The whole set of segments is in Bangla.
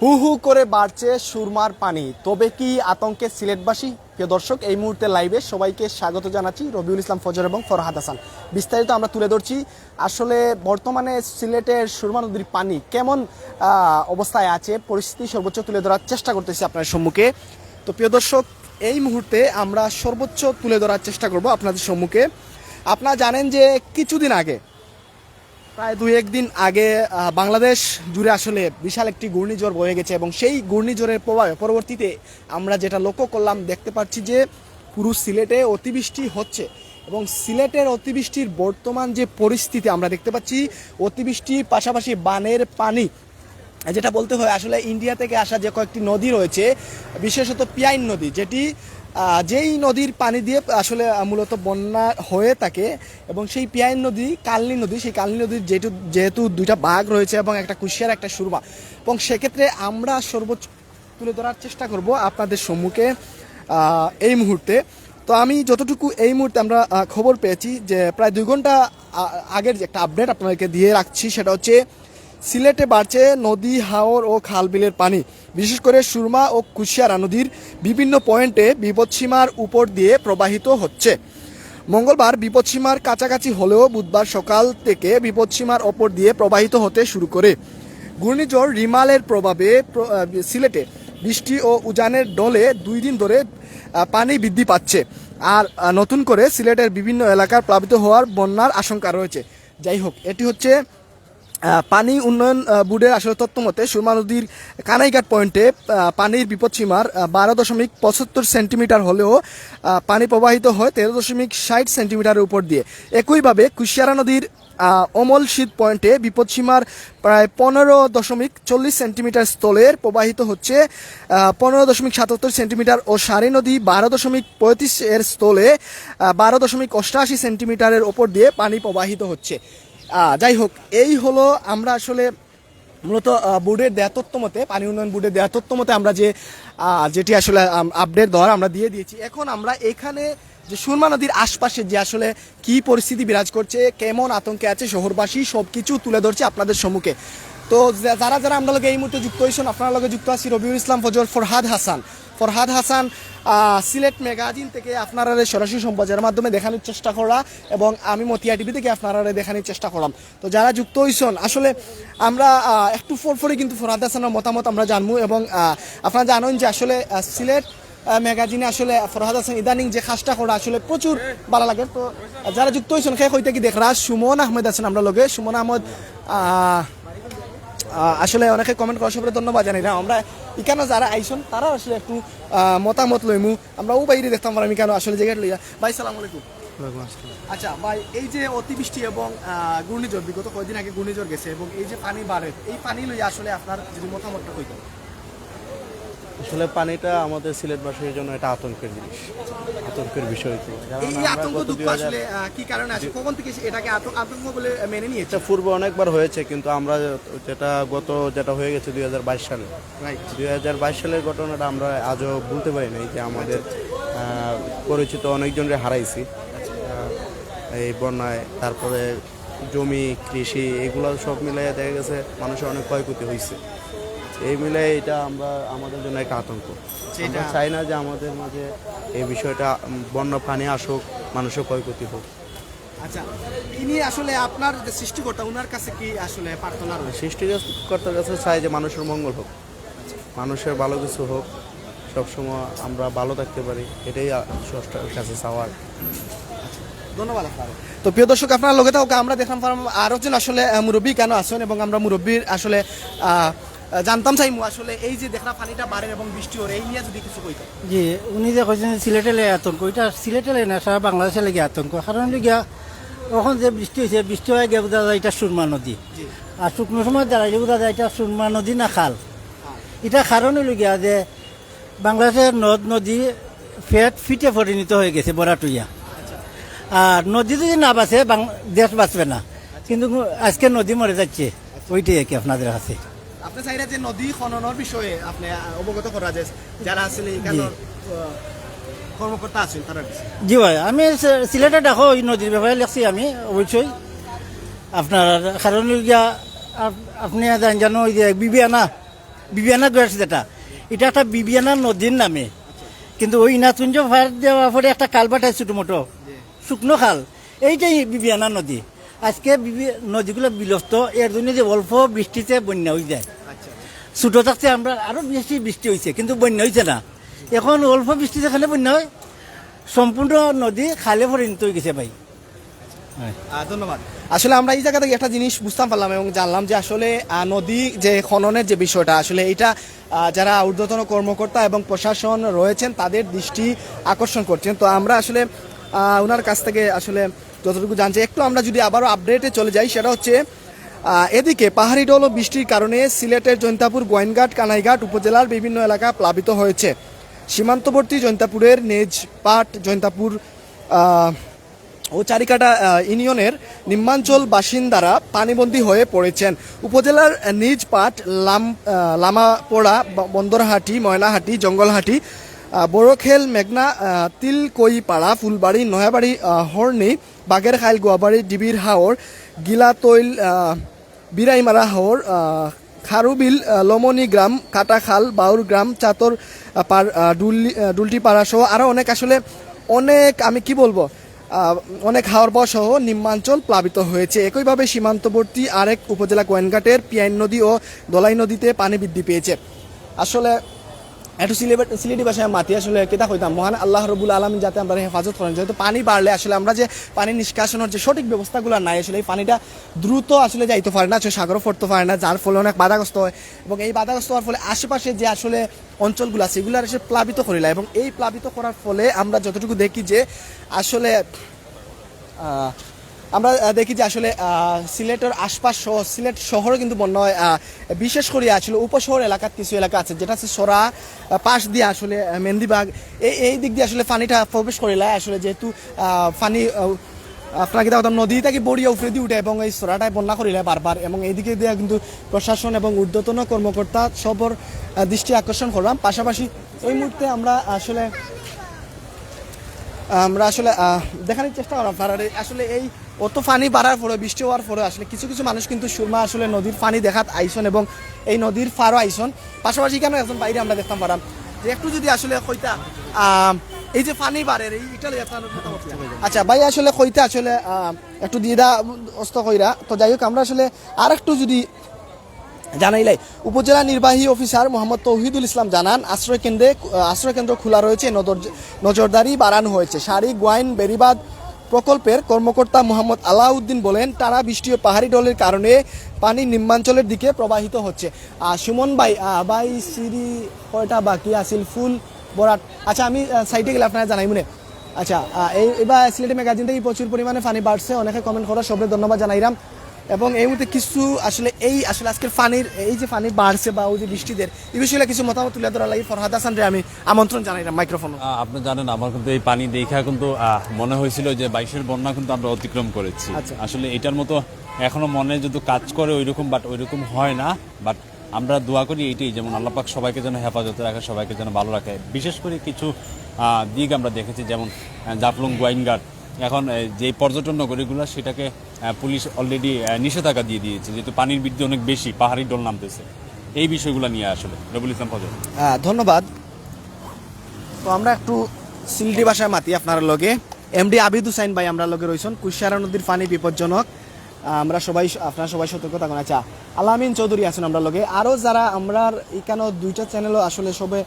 হু হু করে বাড়ছে সুরমার পানি। তবে কি আতঙ্কে সিলেটবাসী? প্রিয় দর্শক, এই মুহূর্তে লাইভে সবাইকে স্বাগত জানাচ্ছি রবিউল ইসলাম, ফজর এবং ফরহাদ হাসান। বিস্তারিত আমরা তুলে ধরছি, আসলে বর্তমানে সিলেটের সুরমা নদীর পানি কেমন অবস্থায় আছে? পরিস্থিতি সর্বোচ্চ তুলে ধরার চেষ্টা করতেছি আপনার সম্মুখে। তো প্রিয় দর্শক, এই মুহূর্তে আমরা সর্বোচ্চ তুলে ধরার চেষ্টা করব আপনাদের সম্মুখে। আপনারা জানেন যে কিছুদিন আগে প্রায় দুই একদিন আগে বাংলাদেশ জুড়ে আসলে বিশাল একটি ঘূর্ণিঝড় বয়ে গেছে এবং সেই ঘূর্ণিঝড়ের প্রভাবে পরবর্তীতে আমরা যেটা লক্ষ্য করলাম, দেখতে পাচ্ছি যে পুরো সিলেটে অতিবৃষ্টি হচ্ছে এবং সিলেটের অতিবৃষ্টির বর্তমান যে পরিস্থিতি আমরা দেখতে পাচ্ছি, অতিবৃষ্টির পাশাপাশি বানের পানি। যেটা বলতে হয়, আসলে ইন্ডিয়া থেকে আসা যে কয়েকটি নদী রয়েছে, বিশেষত পিয়াইন নদী, যেটি যেই নদীর পানি দিয়ে আসলে মূলত বন্যা হয়ে থাকে এবং সেই পিয়াইন নদী, কালনি নদী, সেই কালনি নদীর যেহেতু যেহেতু দুইটা বাঘ রয়েছে এবং একটা কুশিয়ার, একটা সুরমা। এবং সেক্ষেত্রে আমরা সর্বোচ্চ তুলে ধরার চেষ্টা করব আপনাদের সম্মুখে এই মুহূর্তে। তো আমি যতটুকু এই মুহূর্তে আমরা খবর পেয়েছি যে প্রায় দুই ঘণ্টা আগের যে একটা আপডেট আপনাদেরকে দিয়ে রাখছি, সেটা হচ্ছে সিলেটে বাড়ছে নদী, হাওর ও খালবিলের পানি। বিশেষ করে সুরমা ও কুশিয়ারা নদীর বিভিন্ন পয়েন্টে বিপদসীমার উপর দিয়ে প্রবাহিত হচ্ছে। মঙ্গলবার বিপদসীমার কাছাকাছি হলেও বুধবার সকাল থেকে বিপদসীমার ওপর দিয়ে প্রবাহিত হতে শুরু করে। ঘূর্ণিঝড় রিমালের প্রভাবে সিলেটে বৃষ্টি ও উজানের ডলে দুই দিন ধরে পানি বৃদ্ধি পাচ্ছে। আর নতুন করে সিলেটের বিভিন্ন এলাকার প্লাবিত হওয়ার বন্যার আশঙ্কা রয়েছে। যাই হোক, এটি হচ্ছে পানি উন্নয়ন বোর্ডের আসলে তথ্য মতে সুরমা নদীর কানাইঘাট পয়েন্টে পানির বিপদসীমার বারো দশমিক পঁচাত্তর সেন্টিমিটার হলেও পানি প্রবাহিত হয় তেরো দশমিক ষাট সেন্টিমিটারের উপর দিয়ে। একইভাবে কুশিয়ারা নদীর অমল শীত পয়েন্টে বিপদসীমার প্রায় পনেরো দশমিক চল্লিশ সেন্টিমিটার স্থলের প্রবাহিত হচ্ছে পনেরো দশমিক সাতাত্তর সেন্টিমিটার ও সারি নদী বারো দশমিক পঁয়ত্রিশ এর স্থলে বারো দশমিক অষ্টআশি সেন্টিমিটারের ওপর দিয়ে পানি প্রবাহিত হচ্ছে। যাই হোক, এই হলো আমরা আসলে মূলত বোর্ডের দেয়া মতে, পানি উন্নয়ন বোর্ডের দেয়া মতে আমরা যে যেটি আসলে আপডেট দেওয়ার আমরা দিয়ে দিয়েছি। এখন আমরা এখানে যে সুরমা নদীর আশপাশে যে আসলে কি পরিস্থিতি বিরাজ করছে, কেমন আতঙ্কে আছে শহরবাসী সব কিছু তুলে ধরছে আপনাদের সম্মুখে। তো যারা যারা আমরা এই মুহূর্তে যুক্ত হয়েছেন আপনার যুক্ত আছি রবিউল ইসলাম ফজর ফরহাদ হাসান। ফরহাদ হাসান সিলেট ম্যাগাজিন থেকে আপনারা সরাসরি সম্প্রচারের মাধ্যমে দেখানোর চেষ্টা করা এবং আমি মতিয়া টিভি থেকে আপনারা দেখানোর চেষ্টা করলাম তো যারা যুক্ত হয়েছেন আসলে আমরা একটু ফোর ফোরে কিন্তু ফরহাদ হাসানের মতামত আমরা জানব এবং আপনারা জানেন যে আসলে সিলেট ম্যাগাজিনে আসলে ফরহাদ হাসান ইদানিং যে কাজটা করা আসলে প্রচুর ভালো লাগে। তো যারা যুক্ত হয়েছেন সে হইতে কি দেখরা? সুমন আহমেদ আছেন আমরা লগে। সুমন আহমদ আহ, আহ, আসলে অনেকে কমেন্ট করার সবাই ধন্যবাদ জানি না। আমরা এখানে যারা আইসন তারা আসলে একটু মতামত লইমু। আমরা ও বাইরে দেখতাম আমরা কেন আসলে জায়গাটা লইয়া। ভাই সালাম আলাইকুম। আচ্ছা ভাই এই যে অতিবৃষ্টি এবং ঘূর্ণিঝড় বিগত কয়েকদিন আগে ঘূর্ণিঝড় গেছে এবং এই যে পানি বাড়ে এই পানি লইয়া আসলে আপনার যদি মতামতটা কইতেন। আসলে পানিটা আমাদের সিলেটবাসীর জন্য এটা আতঙ্কের জিনিস আতঙ্কের বিষয় তো এই আমরা আতঙ্ক গত দুঃখ 2000 আসলে কি কারণে আছে? কখন থেকে এটাকে আতঙ্ক বলে মেনে নিয়েছে? এটা পূর্বে অনেকবার হয়েছে কিন্তু আমরা যেটা গত যেটা হয়ে গেছে দু হাজার বাইশ সালে। দুই হাজার বাইশ সালের ঘটনাটা আমরা আজও ভুলতে পারি নাই যে আমাদের পরিচিত অনেকজনকে হারাইছি। এই বন্যায় তারপরে জমি কৃষি এগুলো সব মিলাই দেখা গেছে মানুষের অনেক ক্ষয়ক্ষতি হয়েছে এই মিলে এটা আমরা আমাদের জন্য একটা আতঙ্ক। আমরা চাই না যে আমাদের মাঝে এই বিষয়টা বন্যা পানি আসুক মানুষের ক্ষয়ক্ষতি হোক। আচ্ছা ইনি আসলে আপনার যে সৃষ্টিকর্তা ওনার কাছে কি আসলে প্রার্থনা রয়েছে? সৃষ্টিকর্তার কাছে চাই যে মানুষের মঙ্গল হোক। মানুষের ভালো কিছু হোক। সবসময় আমরা ভালো থাকতে পারি। এটাই স্রষ্টার কাছে চাওয়ার। ধন্যবাদ আপনার তো প্রিয় দর্শক আপনার লগে থাকা আমরা দেখলাম পারলাম আরও জন আসলে মুরব্বী কেন আছেন এবং আমরা মুরব্বীর আসলে জানতাম চাইমু আসলে এই যে দেখলাম পানিটা বাড়ে এবং বৃষ্টি ওর এই নিয়ে যদি কিছু কইতেন জি উনি যে কৈছেন সিলেটে লেগে আতঙ্ক এটা সিলেটে লেগে না সারা বাংলাদেশে লেগে আতঙ্ক কারণ গিয়া তখন যে বৃষ্টি হয়েছে বৃষ্টি হয়ে গিয়ে বোঝা যায় এটা সুরমা নদী। আর শুকনো সময় দাঁড়াইলে বোঝা যায় এটা সুরমা নদী না খাল। এটা কারণ হলো গিয়া যে বাংলাদেশের নদ নদী ফেট ফিটে পরিণত হয়ে গেছে বরাটুইয়া। আর নদী যদি না বাঁচে দেশ বাঁচবে না। কিন্তু আজকে নদী মরে যাচ্ছে ওইটাই আর কি আপনাদের কাছে। আপনি চাইরা যে নদী খননের বিষয়ে আপনি অবগত করা যায় যারা আসলে এখানে কর্মকর্তা আছেন তারা জি ভাই আমি সিলেটে দেখো ওই নদীর ব্যাপারে লিখছি আমি অবশ্যই আপনার কারণ আপনি জান জানো ওই যে বিবিয়ানা বিবিয়ানা গ্যাস যেটা। এটা একটা বিবিয়ানা নদীর নামে। কিন্তু ওই ইনাতুঞ্জ ফায়ার দেওয়ার পরে একটা কাল বাটায় ছোটো মোটো শুকনো খাল। এইটাই বিবিয়ানা নদী আজকে বিবি- নদীগুলো বিলুপ্ত এর জন্য যে অল্প বৃষ্টিতে বন্যা হয়ে যায়। ছোটো থাকতে আমরা আরও বেশি বৃষ্টি হয়েছে কিন্তু বন্যা হয়েছে না। এখন অল্প বৃষ্টিতে খালে বন্যা হয়। সম্পূর্ণ নদী খালে পরিণত হয়ে গেছে ভাই। ধন্যবাদ। আসলে আমরা এই জায়গা থেকে একটা জিনিস বুঝতাম পারলাম এবং জানলাম যে আসলে নদী যে খননের যে বিষয়টা, আসলে এটা যারা ঊর্ধ্বতন কর্মকর্তা এবং প্রশাসন রয়েছেন, তাদের দৃষ্টি আকর্ষণ করছেন। তো আমরা আসলে ওনার কাছ থেকে আসলে যতটুকু জানছি, একটু আমরা যদি আবারও আপডেটে চলে যাই, সেটা হচ্ছে এদিকে পাহাড়ি ডল ও বৃষ্টির কারণে সিলেটের জৈন্তাপুর গোয়েনঘাট কানাইঘাট উপজেলার বিভিন্ন এলাকা প্লাবিত হয়েছে। সীমান্তবর্তী জৈন্তাপুরের নেজ পাট জৈন্তাপুর ও চারিকাটা ইউনিয়নের নিম্নাঞ্চল বাসিন্দারা পানিবন্দী হয়ে পড়েছেন। উপজেলার আহ, নিজ পাট লাম লামাপোড়া বন্দরহাটি ময়নাহাটি জঙ্গলহাটি বড়খেল মেঘনা তিলকইপাড়া ফুলবাড়ি নয়াবাড়ি হর্নি বাগেরখাইল গোয়াবাড়ি ডিবির হাওর গিলাতৈল বিরাইমারা আহ, খারুবিল লমনি গ্রাম কাটাখাল বাউর গ্রাম চাতর পার আহ, ডুলটিপাড়া সহ আরও অনেক আসলে অনেক আমি কি বলব অনেক হাওর বস সহ নিম্নাঞ্চল প্লাবিত হয়েছে। একইভাবে সীমান্তবর্তী আরেক উপজেলা কোয়েনঘাটের পিয়াইন নদী ও দলাই নদীতে পানি বৃদ্ধি পেয়েছে। আসলে একটু সিলেট সিলেটি ভাষায় মাতি আসলে কেতা কইতাম। মহান আল্লাহ রবুল আলম যাতে আমরা হেফাজত করেন। যেহেতু পানি বাড়লে আসলে আমরা যে পানি নিষ্কাশনের যে সঠিক ব্যবস্থাগুলো নাই, আসলে এই পানিটা দ্রুত আসলে যাইতে পারে না আসলে সাগরও পড়তে পারে না, যার ফলে অনেক বাধাগ্রস্ত হয় এবং এই বাধাগ্রস্ত হওয়ার ফলে আশেপাশে যে আসলে অঞ্চলগুলো আছে এগুলো আসলে প্লাবিত করিলা এবং এই প্লাবিত করার ফলে আমরা যতটুকু দেখি যে আসলে আমরা দেখি যে আসলে সিলেটের আশপাশ সহ সিলেট শহরে কিন্তু বন্যা বিশেষ করে আসলে উপশহর এলাকার কিছু এলাকা আছে যেটা আছে সরা পাশ দিয়ে আসলে মেহেন্দিবাগ। এই এই দিক দিয়ে আসলে পানিটা প্রবেশ করিলা আসলে যেহেতু পানি আহ, আপনার কি দেখতাম নদী থেকে বড়িয়া উফরে দিয়ে উঠে এবং এই সরাটায় বন্যা করিলে বারবার এবং এইদিকে দিয়ে কিন্তু প্রশাসন এবং ঊর্ধ্বতন কর্মকর্তা সবর দৃষ্টি আকর্ষণ করলাম। পাশাপাশি এই মুহূর্তে আমরা আসলে আমরা আসলে দেখানোর চেষ্টা করলাম আসলে এই অত পানি বাড়ার পরে বৃষ্টি হওয়ার পরে আসলে কিছু কিছু মানুষ কিন্তু সুরমা আসলে নদীর পানি দেখাত আইসন এবং এই নদীর ফারও আইসন। পাশাপাশি কেন একজন বাইরে আমরা দেখতাম পারাম যে একটু যদি আসলে কইতা এই যে পানি বাড়ে কি? আচ্ছা ভাই আসলে কইতা আসলে একটু দিয়ে দা অস্ত কইরা। তো যাই হোক, আমরা আসলে আর একটু যদি জানাইলাই উপজেলা নির্বাহী অফিসার মোহাম্মদ তৌহিদুল ইসলাম জানান আশ্রয় কেন্দ্রে আশ্রয় কেন্দ্র খোলা রয়েছে, নজর- নজরদারি বাড়ানো হয়েছে। শাড়ি, গোয়াইন বেরিবাদ প্রকল্পের কর্মকর্তা মোহাম্মদ আলাউদ্দিন বলেন, টানা বৃষ্টি ও পাহাড়ি ঢলের কারণে পানি নিম্নাঞ্চলের দিকে প্রবাহিত হচ্ছে। সুমন ভাই বাই সিরি কয়টা বাকি আসিল ফুল বরাট আচ্ছা আমি সাইটে গেলে আপনারা জানাই মনে। আচ্ছা এই, এবার সিলেটি ম্যাগাজিন থেকে প্রচুর পরিমাণে পানি বাড়ছে। অনেকে কমেন্ট করা সবাই ধন্যবাদ জানাইলাম। এবং এই মুহূর্তে কিছু আসলে এই আসলে আজকের পানির এই যে পানি বাড়ছে বা ওই যে বৃষ্টিদের এই বিষয়ে কিছু মতামত তুলে ধরা লাগে ফরহাদ হাসান রে আমি আমন্ত্রণ জানাইলাম মাইক্রোফোন আপনি জানেন আমার কিন্তু এই পানি দেখা কিন্তু মনে হয়েছিল যে বাইশের বন্যা কিন্তু আমরা অতিক্রম করেছি। আচ্ছা। আসলে এটার মতো এখনও মনে যদি কাজ করে ওইরকম বাট ওইরকম হয় না। বাট আমরা দোয়া করি এইটাই যেমন আল্লাপাক সবাইকে যেন হেফাজতে রাখে সবাইকে যেন ভালো রাখে। বিশেষ করে কিছু দিক আমরা দেখেছি যেমন জাফলং গোয়াইনঘাট। এখন যে পর্যটন নগরীগুলো সেটাকে পুলিশ অলরেডি নিষেধাজ্ঞা দিয়ে দিয়েছে, যেহেতু পানির বৃদ্ধি অনেক বেশি, পাহাড়ি ডল নামতেছে। এই বিষয়গুলো নিয়ে আসলে রবুল ইসলাম ফজল। ধন্যবাদ। তো আমরা একটু সিলটি ভাষায় মাতি আপনার লগে। এমডি আবিদ হুসাইন ভাই আমরা লগে রয়েছেন, কুশিয়ারা নদীর পানি বিপজ্জনক। আমরা সবাই, আপনারা সবাই সতর্ক থাকুন। আচ্ছা আলামিন চৌধুরী আছেন আমরা লগে। আরও যারা আমরা এখানে দুইটা চ্যানেলও আসলে সবে,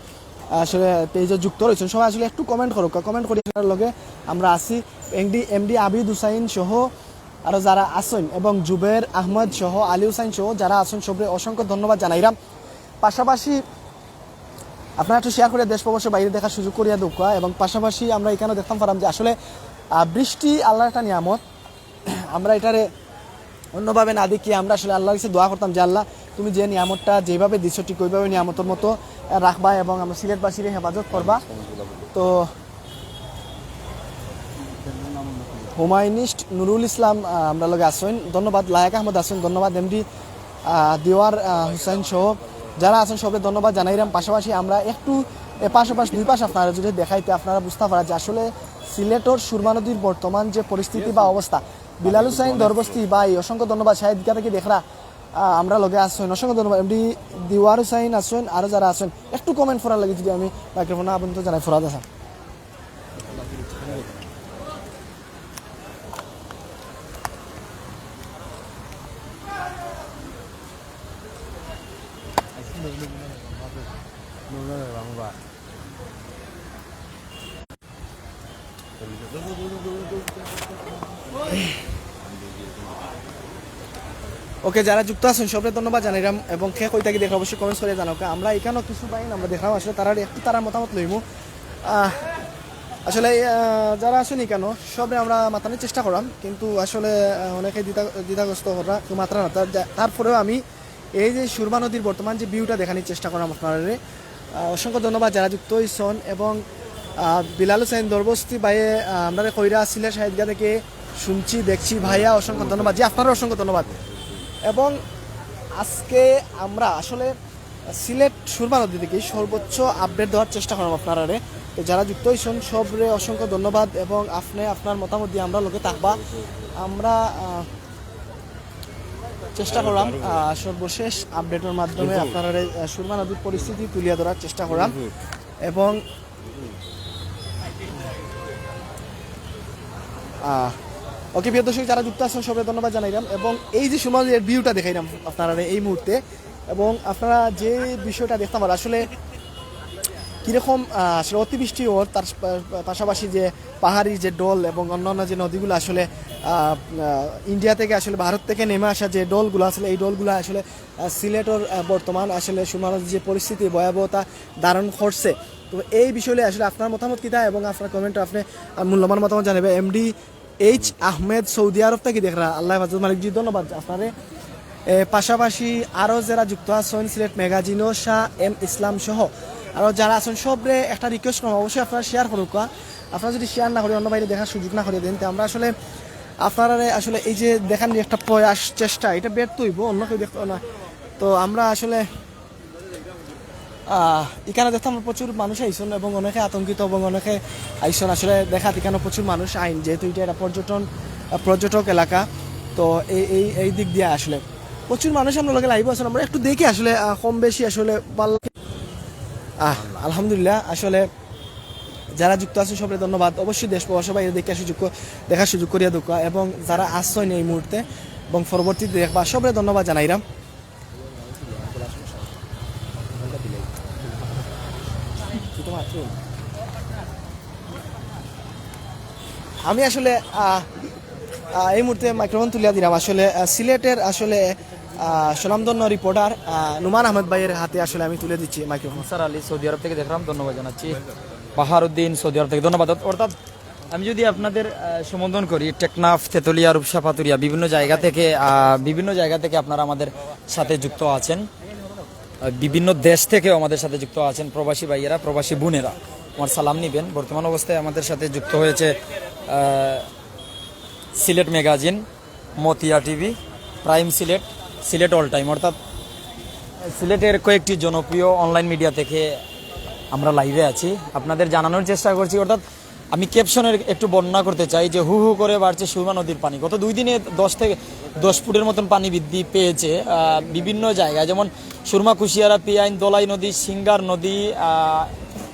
আসলে পেজে যুক্ত রয়েছেন, সবাই আসলে একটু কমেন্ট করুক কমেন্ট করি লগে আমরা আছি। এমডি এমডি আবিদ হুসাইন সহ আরও যারা আছেন এবং জুবের আহমদ সহ আলী হুসাইন সহ যারা আছেন, সবরে অসংখ্য ধন্যবাদ জানাইলাম পাশাপাশি আপনারা একটু শেয়ার করে দেশ প্রবাসের বাইরে দেখার সুযোগ করিয়া দুঃখা এবং পাশাপাশি আমরা এখানে দেখতাম পারাম যে আসলে বৃষ্টি আল্লাহর একটা নিয়ামত। আমরা এটারে অন্যভাবে না দেখি আমরা আসলে আল্লাহর কাছে দোয়া করতাম যে, আল্লাহ, তুমি যে নিয়ামতটা যেভাবে দিচ্ছ ঠিক ওইভাবে নিয়ামতের মতো রাখবা এবং আমরা সিলেটবাসীর হেফাজত করবা। তো হুমায়ুনিস্ট নুরুল ইসলাম আমরা লগে আসেন ধন্যবাদ, লায়ক আহমদ আসেন ধন্যবাদ, এমডি দিওয়ার হুসাইন সহ। যারা আছেন সবাই ধন্যবাদ জানাইলাম পাশাপাশি আমরা একটু পাশাপাশ, দুই পাশ আপনারা যদি দেখাইতে আপনারা বুঝতে পারা যে আসলে সিলেটর সুরমা নদীর বর্তমান যে পরিস্থিতি বা অবস্থা। বিলাল হুসাইন, দরবস্তি, ভাই, অসংখ্য ধন্যবাদ। শাহিদ থেকে দেখরা আমরা লগে আসছেন অসংখ্য ধন্যবাদ, এমডি, দিওয়ার হুসাইন আসছেন আরও যারা আছেন একটু কমেন্ট ফোরার লাগে যদি আমি মাইক্রোফোন আপনি তো জানাই, ফরাদ হাসান। ওকে যারা যুক্ত আছেন সবাই ধন্যবাদ জানাইলাম এবং খে কই থাকি দেখে অবশ্যই কমেন্টস করে জানাও। আমরা এখানেও কিছু পাই আমরা দেখলাম আসলে তারা একটু তারা মতামত লইমু। আসলে যারা আসেনি কেন সবে আমরা মাতানোর চেষ্টা করলাম কিন্তু আসলে অনেকে দ্বিধা দ্বিধাগ্রস্ত করা মাত্রা না। তারপরেও আমি এই যে সুরমা নদীর বর্তমান যে ভিউটা দেখানোর চেষ্টা করলাম আপনারা অসংখ্য ধন্যবাদ যারা যুক্ত হয়েছেন এবং বিলাল হোসেন দরবস্তি আহ, আমরা কইরা আসছিলে সাহিদগা থেকে শুনছি দেখছি। ভাইয়া অসংখ্য ধন্যবাদ। জি আপনারও অসংখ্য ধন্যবাদ। এবং আজকে আমরা আসলে সিলেট সুরমা নদী থেকে সর্বোচ্চ আপডেট দেওয়ার চেষ্টা করলাম আপনারা রে তো যারা যুক্ত হয়েছেন সবরে অসংখ্য ধন্যবাদ এবং আপনি আপনার মতামত দিয়ে আমরা লোকে থাকবা। আমরা চেষ্টা করলাম সর্বশেষ আপডেটের মাধ্যমে আপনারা সুরমা নদীর পরিস্থিতি তুলিয়ে ধরার চেষ্টা করলাম। এবং ওকে, প্রিয় দর্শক, যারা যুক্ত আছেন সবাই ধন্যবাদ জানাইলাম এবং এই যে সমাজের ভিউটা দেখাইলাম আপনারা এই মুহূর্তে। এবং আপনারা যে বিষয়টা দেখতাম আসলে কীরকম আসলে অতিবৃষ্টি ওর তার পাশাপাশি যে পাহাড়ি যে ডল এবং অন্যান্য যে নদীগুলো আসলে ইন্ডিয়া থেকে আসলে ভারত থেকে নেমে আসা যে ডলগুলো আসলে, এই ডলগুলো আসলে সিলেটের বর্তমান আসলে সুমার যে পরিস্থিতি, ভয়াবহতা ধারণ করছে। তো এই বিষয়ে আসলে আপনার মতামত কিতা এবং আপনার কমেন্টে আপনি মূল্যবান মতামত জানাবে MD H Ahmed Saudi Arab থেকে দেখরা। আল্লাহ হাফাজ মালিক জি, ধন্যবাদ আপনারে। পাশাপাশি আরও যারা যুক্ত আছেন, সিলেট ম্যাগাজিনও শাহ এম ইসলাম সহ। আরও যারা আছেন, সবরে একটা রিকোয়েস্ট করব, অবশ্যই আপনারা শেয়ার করুক আপনারা যদি শেয়ার না করি অন্য বাইরে দেখার সুযোগ না করে দেন, তো আমরা আসলে আপনারা আসলে এই যে দেখার যে একটা প্রয়াস, চেষ্টা, এটা ব্যর্থ হইব, অন্য কেউ দেখতে না। তো আমরা আসলে এখানে দেখতাম প্রচুর মানুষ আইসন এবং অনেকে আতঙ্কিত এবং অনেকে আইসন। আসলে দেখা এখানে প্রচুর মানুষ আইন, যেহেতু এটা একটা পর্যটন, পর্যটক এলাকা, তো এই এই এই দিক দিয়ে আসলে। প্রচুর মানুষ আমরা লোকে আছেন আমরা একটু দেখি আসলে কম বেশি আসলে আলহামদুলিল্লাহ, আসলে যারা যুক্ত আছে সবাই ধন্যবাদ। অবশ্যই দেশ বাইরে দেখে সুযোগ দেখার সুযোগ করিয়া দুঃখ এবং যারা আসছেন এই মুহূর্তে, এবং পরবর্তীতে দেখবা সবাই ধন্যবাদ আমি আসলে এই মুহূর্তে মাইক্রোফোন তুলিয়া দিলাম। আসলে সিলেটের আসলে আহ, স্বনামধন্য রিপোর্টার নুমান আহমেদ ভাইয়ের হাতে আসলে আমি তুলে দিচ্ছি microphone sir Ali Saudi Arab থেকে দেখলাম ধন্যবাদ জানাচ্ছি। পাহাড়ুদ্দিন সৌদি আরব থেকে ধন্যবাদ। অর্থাৎ আমি যদি আপনাদের সম্বোধন করি টেকনাফ তেতুলিয়া রূপসা পাতুরিয়া বিভিন্ন জায়গা থেকে বিভিন্ন জায়গা থেকে আপনারা আমাদের সাথে যুক্ত আছেন। বিভিন্ন দেশ থেকেও আমাদের সাথে যুক্ত আছেন প্রবাসী ভাইয়েরা, প্রবাসী বোনেরা। আমার সালাম নিবেন। বর্তমান অবস্থায় আমাদের সাথে যুক্ত হয়েছে Sylhet magazine, Motiya TV, prime Sylhet Sylhet all time. অর্থাৎ সিলেটের কয়েকটি জনপ্রিয় অনলাইন মিডিয়া থেকে আমরা লাইভে আছি। আপনাদের জানানোর চেষ্টা করছি, অর্থাৎ আমি ক্যাপশনের একটু বর্ণনা করতে চাই যে হু হু করে বাড়ছে সুরমা নদীর পানি। গত দুই দিনে দশ থেকে দশ ফুটের মতন পানি বৃদ্ধি পেয়েছে বিভিন্ন জায়গায়। যেমন সুরমা, কুশিয়ারা, পিয়াইন, দোলাই নদী, সিঙ্গার নদী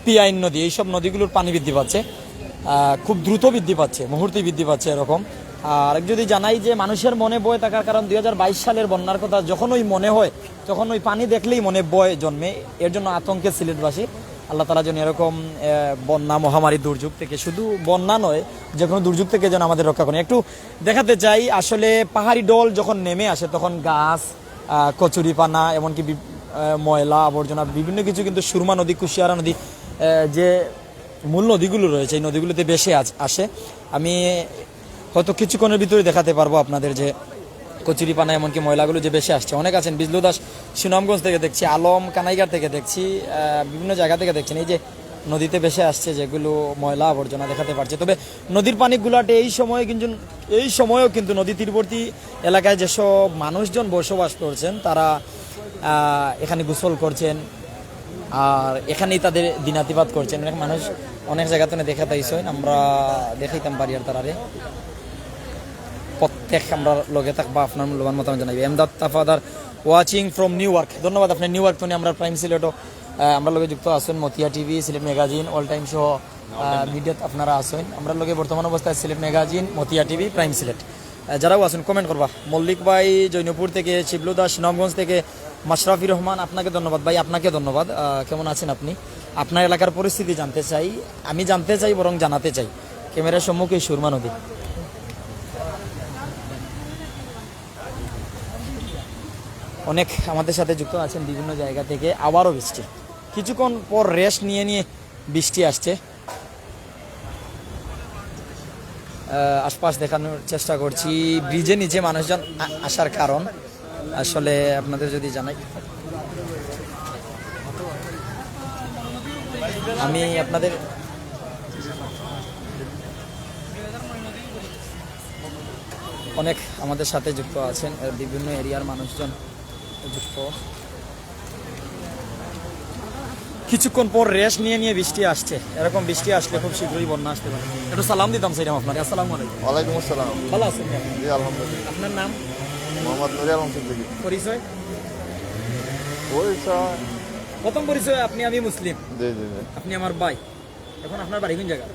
পিয়াইন নদী, এইসব নদীগুলোর পানি বৃদ্ধি পাচ্ছে। খুব দ্রুত বৃদ্ধি পাচ্ছে, মুহূর্তে বৃদ্ধি পাচ্ছে এরকম। আর যদি জানাই যে মানুষের মনে বয় থাকার কারণ দুই হাজার বাইশ সালের বন্যার কথা, যখন ওই মনে হয়, তখন ওই পানি দেখলেই মনে বয় জন্মে। এর জন্য আতঙ্কে সিলেটবাসী। আল্লাহ তালা যেন এরকম বন্যা মহামারী দুর্যোগ থেকে শুধু বন্যা নয় যে কোনো দুর্যোগ থেকে যেন আমাদের রক্ষা করেন। একটু দেখাতে চাই, আসলে পাহাড়ি ডল যখন নেমে আসে, তখন গাছ কচুরিপানা, এমনকি ময়লা, আবর্জনা, বিভিন্ন কিছু কিন্তু সুরমা নদী, কুশিয়ারা নদী যে মূল নদীগুলো রয়েছে, এই নদীগুলোতে বেশি আসে আমি হয়তো কিছুক্ষণের ভিতরে দেখাতে পারব আপনাদের যে কচুরিপানা, এমনকি ময়লাগুলো যে বেশি আসছে। অনেক আছেন, বিজলু দাস সুনামগঞ্জ থেকে দেখছি, আলম কানাইগার থেকে দেখছি বিভিন্ন জায়গা থেকে দেখছেন। এই যে নদীতে বেশি আসছে যেগুলো ময়লা আবর্জনা দেখাতে পারছে। তবে নদীর পানিগুলাটে এই সময়ে কিন্তু, এই সময়েও কিন্তু নদী তীরবর্তী এলাকায় যেসব মানুষজন বসবাস করছেন, তারা এখানে গোসল করছেন আর এখানেই তাদের দিনাতিপাত করছেন। অনেক মানুষ অনেক জায়গাতে দেখা তাইছেন আমরা দেখাইতাম পারি আর তারারে। প্রত্যেক আমরা লগে থাকবা, আপনার মূল্যবান মতামত জানাইবে। Emdad Tafadar watching from New York ধন্যবাদ, আপনি নিউ ইয়র্ক তো আমরা প্রাইম সিলেটও আমরা লগে যুক্ত আছেন, Motiya TV Sylhet magazine all time সহ মিডিয়াত আপনারা আছেন। আমরা লগে বর্তমান অবস্থায় Sylhet magazine Motiya TV prime Sylhet যারাও আছেন কমেন্ট করবা। মল্লিক ভাই, জৈনপুর থেকে, শিবলু দাস সুনামগঞ্জ থেকে, মাশরাফি রহমান, আপনাকে ধন্যবাদ ভাই, আপনাকে ধন্যবাদ। কেমন আছেন আপনি? আপনার এলাকার পরিস্থিতি জানতে চাই, আমি জানতে চাই, বরং জানাতে চাই। ক্যামেরার সম্মুখে সুরমা নদী। অনেক আমাদের সাথে যুক্ত আছেন বিভিন্ন জায়গা থেকে, আবারও বৃষ্টি। কিছুক্ষণ পর রেস্ট নিয়ে নিয়ে বৃষ্টি আসছে। আশপাশ দেখানোর চেষ্টা করছি। ব্রিজে নিচে মানুষজন আসার কারণ। আসলে আপনাদের যদি জানাই। আমি আপনাদের অনেক আমাদের সাথে যুক্ত আছেন। বিভিন্ন এরিয়ার মানুষজন। কিছুক্ষণ পর রেস্ট নিয়ে নিয়ে বৃষ্টি আসছে। এরকম বৃষ্টি আসলে খুব শীঘ্রই বন্যা আসতে পারে। একটু সালাম দিতাম সেইরকম আপনার আসসালামু আলাইকুম। ওয়ালাইকুম আসসালাম। ভালো আছেন জি আলহামদুলিল্লাহ। আপনার নাম? মোহাম্মদ নুরি আলম সিদ্দিকী। পরিচয়? সা- প্রথম পরিচয় আপনি আমি মুসলিম। জি জি জি। আপনি আমার ভাই। এখন আপনার বাড়ি কোন জায়গা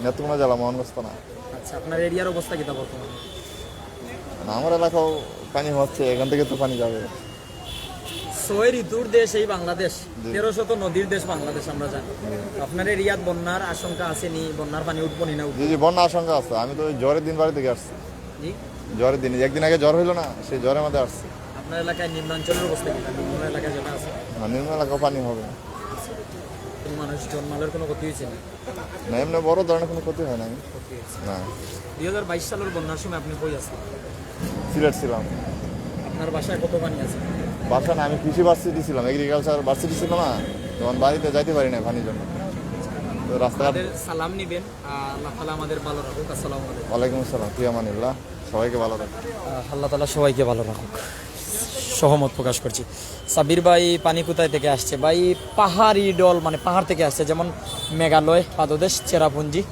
নেত্রকোনা জেলা মোহনগঞ্জ থানা। আচ্ছা আপনার এরিয়ার অবস্থা কিতা বর্তমানে? না, আমার এলাকাও পানি হচ্ছে এখান থেকে তো পানি যাবে। ছয় ঋতুর দেশ এই বাংলাদেশ। তেরো শত নদীর দেশ বাংলাদেশ আমরা জানি। আপনার এই এরিয়াত বন্যার আশঙ্কা আছে নি? বন্যার পানি উঠবো নি জি জি বন্যা আশঙ্কা আছে। আমি তো জ্বরের দিন বাড়ি থেকে আসছি। জি? জ্বরের দিন একদিন আগে জ্বর হইল না সেই জ্বরের মধ্যে আসছি। আপনার এলাকায় নিম্নাঞ্চলের অবস্থা কি? বিভিন্ন এলাকায় যেটা আছে? না নিম্ন এলাকাও পানি হবে কোনো মানুষ জন্মালের কোনো ক্ষতি হয়েছে না? না এমনি বড় ধরনের কোনো ক্ষতি হয় না না। দুই হাজার বাইশ সালের বন্যার সময় আপনি কই আছেন? সিলেট ছিলাম। আপনার বাসায় কত পানি আছে? বাসা না আমি কৃষি ভার্সিটি ছিলাম এগ্রিকালচার ভার্সিটি ছিল না তখন বাড়িতে যাইতে পারি না পানির জন্য। তো রাস্তাঘাট সালাম নিবেন আল্লাহ তালা আমাদের ভালো রাখুক আসসালামু আলাইকুম। ওয়ালাইকুম আসসালাম প্রিয়ামানিল্লাহ সবাইকে ভালো আহ, আল্লাহ তালা সবাইকে ভালো রাখুক। সহমত প্রকাশ করছি। সাবির ভাই পানি কোথায় থেকে আসছে? ভাই পাহাড়ি ডল মানে পাহাড় থেকে আসছে যেমন মেঘালয় পাদদেশ চেরাপুঞ্জি।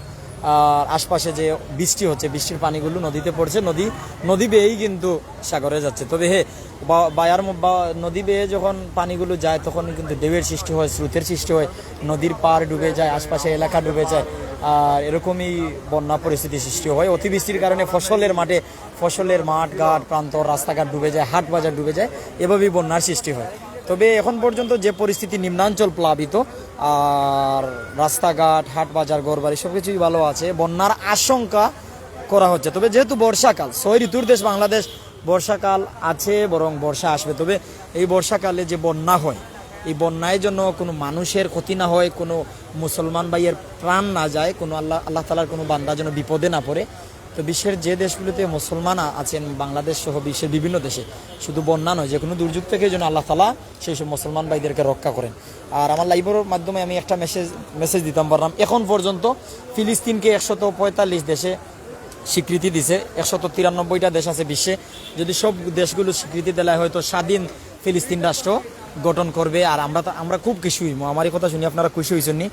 আর আশপাশে যে বৃষ্টি হচ্ছে বৃষ্টির পানিগুলো নদীতে পড়ছে। নদী নদী বেয়েই কিন্তু সাগরে যাচ্ছে। তবে হে বা- বায়ার বা নদী বেয়ে যখন পানিগুলো যায়, তখন কিন্তু ঢেউয়ের সৃষ্টি হয়, স্রোতের সৃষ্টি হয়, নদীর পার ডুবে যায়, আশপাশে এলাকা ডুবে যায়, আর এরকমই বন্যা পরিস্থিতি সৃষ্টি হয়। অতিবৃষ্টির কারণে ফসলের মাঠে, ফসলের মাঠ, ঘাট প্রান্তর রাস্তাঘাট ডুবে যায়, হাট বাজার ডুবে যায়, এভাবেই বন্যার সৃষ্টি হয়। তবে এখন পর্যন্ত যে পরিস্থিতি নিম্নাঞ্চল প্লাবিত, আর রাস্তাঘাট, হাট বাজার, ঘরবাড়ি সব কিছুই ভালো আছে, বন্যার আশঙ্কা করা হচ্ছে। তবে যেহেতু বর্ষাকাল, ছয় ঋতুর দেশ বাংলাদেশ বর্ষাকাল আছে বরং বর্ষা আসবে। তবে এই বর্ষাকালে যে বন্যা হয়, এই বন্যায় জন্য কোনো মানুষের ক্ষতি না হয়, কোনো মুসলমান ভাইয়ের প্রাণ না যায়, কোনো আল্লাহ আল্লাহ তালার কোনো বান্দা যেন বিপদে না পড়ে, তো বিশ্বের যে দেশগুলোতে মুসলমান আছেন, বাংলাদেশ সহ বিশ্বের বিভিন্ন দেশে, শুধু বন্যা নয় যে কোনো দুর্যোগ থেকে যেন আল্লাহ তালা সেই সব মুসলমান ভাইদেরকে রক্ষা করেন। আর আমার লাইভের মাধ্যমে আমি একটা মেসেজ মেসেজ দিতাম পারলাম এখন পর্যন্ত ফিলিস্তিনকে একশত পঁয়তাল্লিশ দেশে স্বীকৃতি দিছে। একশত তিরানব্বইটা দেশ আছে বিশ্বে। যদি সব দেশগুলো স্বীকৃতি দেয়, হয়তো স্বাধীন ফিলিস্তিন রাষ্ট্র গঠন করবে। আর আমরা আমরা খুব খুশি এই কথা শুনি আপনারা খুশি হয়েছেন নি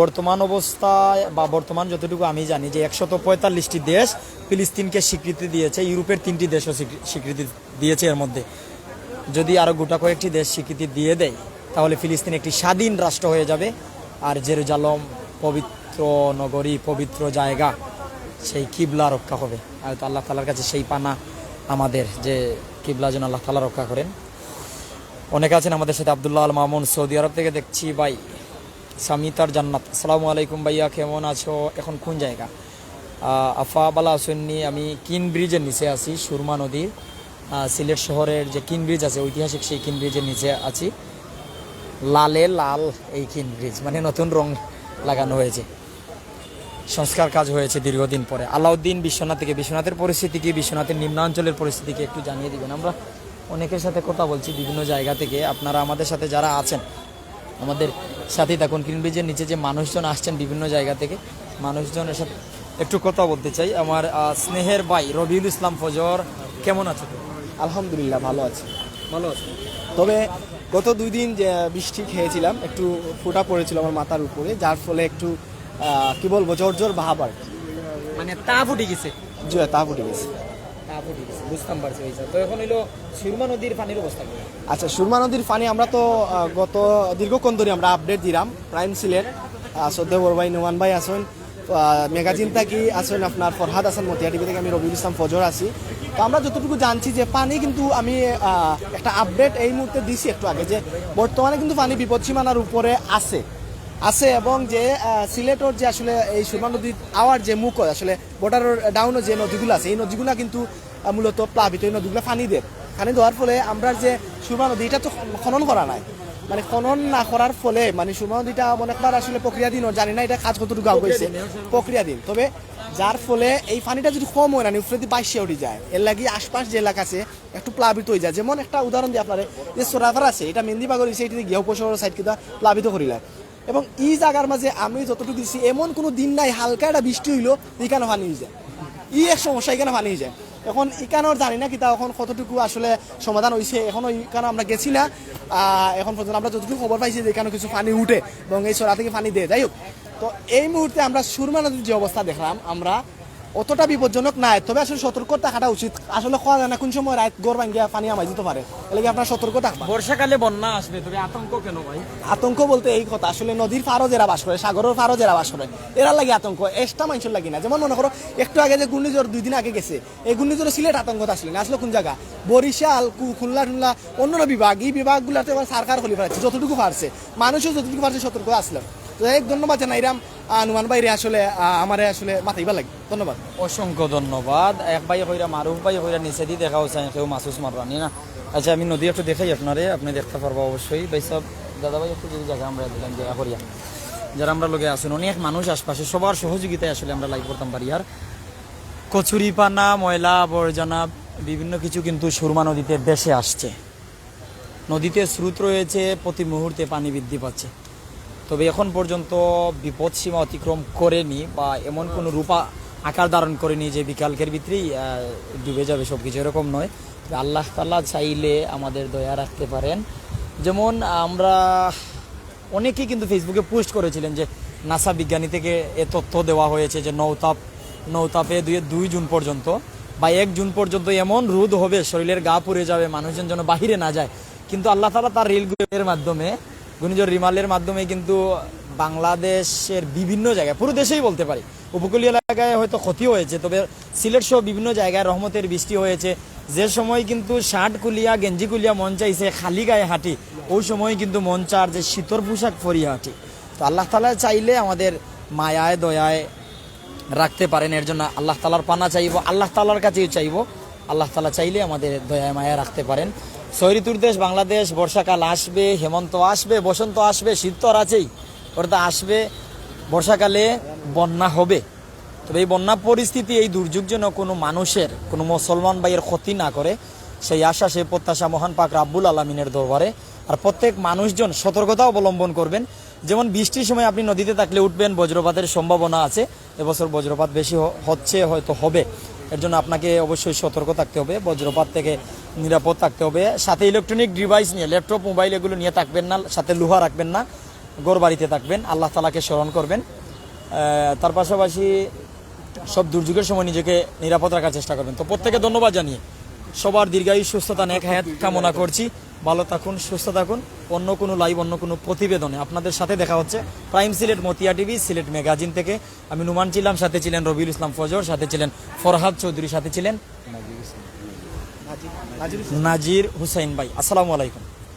বর্তমান অবস্থায় বা বর্তমান যতটুকু আমি জানি যে একশত পঁয়তাল্লিশটি দেশ ফিলিস্তিনকে স্বীকৃতি দিয়েছে। ইউরোপের তিনটি দেশও স্বীকৃতি দিয়েছে এর মধ্যে। যদি আরও গোটা কয়েকটি দেশ স্বীকৃতি দিয়ে দেয়, তাহলে ফিলিস্তিন একটি স্বাধীন রাষ্ট্র হয়ে যাবে। আর জেরুজালম পবিত্র নগরী পবিত্র জায়গা সেই কিবলা রক্ষা হবে। আর তো আল্লাহ তালার কাছে সেই পানা আমাদের যে কিবলা যেন আল্লাহ তালা রক্ষা করেন। অনেকে আছেন আমাদের সাথে আবদুল্লাহ আল মামুন, সৌদি আরব থেকে দেখছি, ভাই সামিতার জান্নাত। আসসালামু আলাইকুম ভাইয়া, কেমন আছো? এখন কোন জায়গা? আফা বালা আসেননি আমি কিন ব্রিজের নিচে আছি, সুরমা নদীর। সিলেট শহরের যে কিন ব্রিজ আছে, ঐতিহাসিক সেই কিন ব্রিজের নিচে আছি। লালে লাল এই কিন ব্রিজ মানে নতুন রং লাগানো হয়েছে। সংস্কার কাজ হয়েছে দীর্ঘদিন পরে। আলাউদ্দিন বিশ্বনাথ থেকে বিশ্বনাথের পরিস্থিতি কি বিশ্বনাথের নিম্নাঞ্চলের পরিস্থিতি কি একটু জানিয়ে দিবেন। আমরা অনেকের সাথে কথা বলছি বিভিন্ন জায়গা থেকে। আপনারা আমাদের সাথে যারা আছেন আমাদের সাথেই থাকুন। কিন ব্রিজের নিচে যে মানুষজন আসছেন বিভিন্ন জায়গা থেকে মানুষজনের সাথে একটু কথা বলতে চাই। আমার স্নেহের ভাই রবিউল ইসলাম ফজর কেমন আছো আলহামদুলিল্লাহ ভালো আছি। ভালো আছো? তবে গত দুই দিন যে বৃষ্টি খেয়েছিলাম একটু ফোটা পড়েছিল আমার মাথার উপরে যার ফলে একটু কি বলব জোর জোর ভাব আর কি। মানে তা ফুটে গেছে। জি, তা ফুটে গেছে। তা ফুটে গেছে বুঝতাম পারছি ওই তো এখন হইল সুরমা নদীর পানির অবস্থা আচ্ছা সুরমা নদীর পানি আমরা তো গত দীর্ঘক্ষণ ধরে আমরা আপডেট দিলাম। প্রাইম সিলেট শ্রদ্ধা বড় নোমান ভাই আসেন ম্যাগাজিন থাকি আসেন আপনার ফরহাদ হাসান মতিয়া টিভি থেকে আমি রবিউল ইসলাম ফজর আছি। তো আমরা যতটুকু জানছি যে পানি কিন্তু আমি একটা আপডেট এই মুহূর্তে দিছি একটু আগে যে বর্তমানে কিন্তু পানি বিপদসীমানার উপরে আছে। আছে এবং যে সিলেটর যে আসলে এই সুরমা নদীর আওয়ার যে মুখ আসলে বর্ডারের ডাউনে যে নদীগুলো আছে, এই নদীগুলো কিন্তু মূলত প্লাবিত এই নদীগুলো পানি দেয়। পানি দেওয়ার ফলে আমরা যে সুরমা নদী, এটা তো খনন করা নাই। মানে খনন না করার ফলে মানে সুরমা নদীটা অনেকবার আসলে প্রক্রিয়াধীন জানি না এটা কাজ কতটুকু আগ হয়েছে প্রক্রিয়াধীন। তবে যার ফলে এই পানিটা যদি কম হয় না উপরে বাইশে উঠে যায়। এর লাগি আশপাশ যে এলাকা আছে, একটু প্লাবিত হয়ে যায়। যেমন একটা উদাহরণ দিই আপনার, যে সোরাফার আছে, এটা মেহেন্দিবাগর হয়েছে এটি গিয়ে উপশহর সাইড কিন্তু প্লাবিত করিলাম এবং ই জায়গার মাঝে আমি যতটুকু দিচ্ছি এমন কোনো দিন নাই, হালকা একটা বৃষ্টি হইল এখানে পানি হয়ে যায়। ই এক সমস্যা এখানে পানি হয়ে যায়। এখন ইকানোর জানি না কিতা এখন কতটুকু আসলে সমাধান হয়েছে এখনও ইকানো আমরা গেছি না। এখন পর্যন্ত আমরা যতটুকু খবর পাইছি যে এখানে কিছু পানি উঠে এবং এই সরা থেকে পানি দেয়। যাই হোক, তো এই মুহূর্তে আমরা সুরমা নদীর যে অবস্থা দেখলাম, আমরা অতটা বিপজ্জনক নাই তবে আসলে সতর্ক থাকাটা উচিত। আসলে খাওয়া যায় না কোন সময় রাত গড় ভাঙ্গিয়া পানি আমায় দিতে পারে। এলাকি আপনার সতর্ক থাকবা। বর্ষাকালে বন্যা আসবে তবে আতঙ্ক কেন ভাই? আতঙ্ক বলতে এই কথা আসলে নদীর ফারও যারা বাস করে সাগরের ফারও যারা বাস করে। এরা লাগে আতঙ্ক এক্সট্রা মানুষের লাগে না। যেমন মনে করো একটু আগে যে ঘূর্ণিঝড় দুই দিন আগে গেছে এই ঘূর্ণিঝড়ে সিলেট আতঙ্ক আসলে না আসলে কোন জায়গা? বরিশাল কু- খুলনা টুলনা অন্যান্য বিভাগ এই বিভাগগুলোতে এবার সরকার খুলে ফেলাচ্ছে যতটুকু পারছে মানুষও যতটুকু পারছে সতর্ক আসলো তো এক ধন্যবাদ জানাইরাম নুমান বাইরে আসলে আমারে আসলে মাথাইবা লাগে। ধন্যবাদ। অসংখ্য ধন্যবাদ। এক ভাই কইরা মারুফ ভাই কইরা নিচে দিয়ে দেখা হচ্ছে কেউ মাসুস মারবানি না আচ্ছা আমি নদী একটু দেখাই আপনারে, আপনি দেখতে পারব অবশ্যই। ভাই দাদা ভাই একটু যদি জায়গা আমরা দিলাম জায়গা করিয়া। যারা আমরা লোকে আসুন অনেক মানুষ আশপাশে, সবার সহযোগিতায় আসলে আমরা লাইভ করতাম পারি আর কচুরি পানা ময়লা, আবর্জনা, বিভিন্ন কিছু কিন্তু সুরমা নদীতে দেশে আসছে। নদীতে স্রোত রয়েছে, প্রতি মুহূর্তে পানি বৃদ্ধি পাচ্ছে। তবে এখন পর্যন্ত বিপদ সীমা অতিক্রম করেনি বা এমন কোনো রূপা আকার ধারণ করেনি যে বিকালকের ভিতরেই ডুবে যাবে সব কিছু এরকম নয়। তবে আল্লাহ তাল্লাহ চাইলে আমাদের দয়া রাখতে পারেন। যেমন আমরা অনেকেই কিন্তু ফেসবুকে পোস্ট করেছিলেন যে নাসা বিজ্ঞানী থেকে এ তথ্য দেওয়া হয়েছে যে নৌতাপ, নৌতাপে দুই দুই জুন পর্যন্ত বা এক জুন পর্যন্ত এমন রোদ হবে, শরীরের গা পুড়ে যাবে, মানুষজন যেন বাহিরে না যায়। কিন্তু আল্লাহ তালা তার রেলগুলোর মাধ্যমে ঘূর্ণিঝড় রিমালের মাধ্যমে কিন্তু বাংলাদেশের বিভিন্ন জায়গায়, পুরো দেশেই বলতে পারি, উপকূলীয় এলাকায় হয়তো ক্ষতি হয়েছে, তবে সিলেট সহ বিভিন্ন জায়গায় রহমতের বৃষ্টি হয়েছে। যে সময় কিন্তু শার্ট কুলিয়া গেঞ্জি কুলিয়া মন চাইছে খালি গায়ে হাঁটি, ওই সময় কিন্তু মন চার যে শীতর পোশাক পরিয়ে হাঁটি। তো আল্লাহ তালা চাইলে আমাদের মায়ায়, দয়ায় রাখতে পারেন, এর জন্য আল্লাহ তালার পানা চাইব, আল্লাহ তালার কাছেই চাইব। আল্লাহ তালা চাইলে আমাদের দয়ায় মায়া রাখতে পারেন। ঋতুর দেশ, বাংলাদেশ, বর্ষাকাল আসবে, হেমন্ত আসবে, বসন্ত আসবে, শীত তো আর আছেই। অর্থাৎ আসবে, বর্ষাকালে বন্যা হবে। তবে এই বন্যা পরিস্থিতি এই দুর্যোগ যেন কোনো মানুষের, কোনো মুসলমান ভাইয়ের ক্ষতি না করে, সেই আশা, সেই প্রত্যাশা মহান পাক রাব্বুল আলমিনের দরবারে। আর প্রত্যেক মানুষজন সতর্কতা অবলম্বন করবেন। যেমন বৃষ্টির সময় আপনি নদীতে থাকলে উঠবেন, বজ্রপাতের সম্ভাবনা আছে। এবছর বজ্রপাত বেশি হচ্ছে, হয়তো হবে। এর জন্য আপনাকে অবশ্যই সতর্ক থাকতে হবে, বজ্রপাত থেকে নিরাপদ থাকতে হবে। সাথে ইলেকট্রনিক ডিভাইস নিয়ে ল্যাপটপ মোবাইল এগুলো নিয়ে থাকবেন না, সাথে লোহা রাখবেন না গোর বাড়িতে থাকবেন, আল্লাহ তালাকে স্মরণ করবেন। তার পাশাপাশি সব দুর্যোগের সময় নিজেকে নিরাপদ রাখার চেষ্টা করবেন। তো প্রত্যেকে ধন্যবাদ জানিয়ে সবার দীর্ঘায়ু সুস্থতা, নেক হায়াত কামনা করছি। ভালো থাকুন সুস্থ থাকুন। অন্য কোনো লাইভ অন্য কোনো প্রতিবেদনে আপনাদের সাথে দেখা হচ্ছে prime Sylhet Motiya TV Sylhet magazine থেকে। আমি নুমান ছিলাম সাথে ছিলেন রবিউল ইসলাম ফজর সাথে ছিলেন ফরহাদ চৌধুরী সাথে ছিলেন নাজির হুসাইন ভাই আসসালামু আলাইকুম।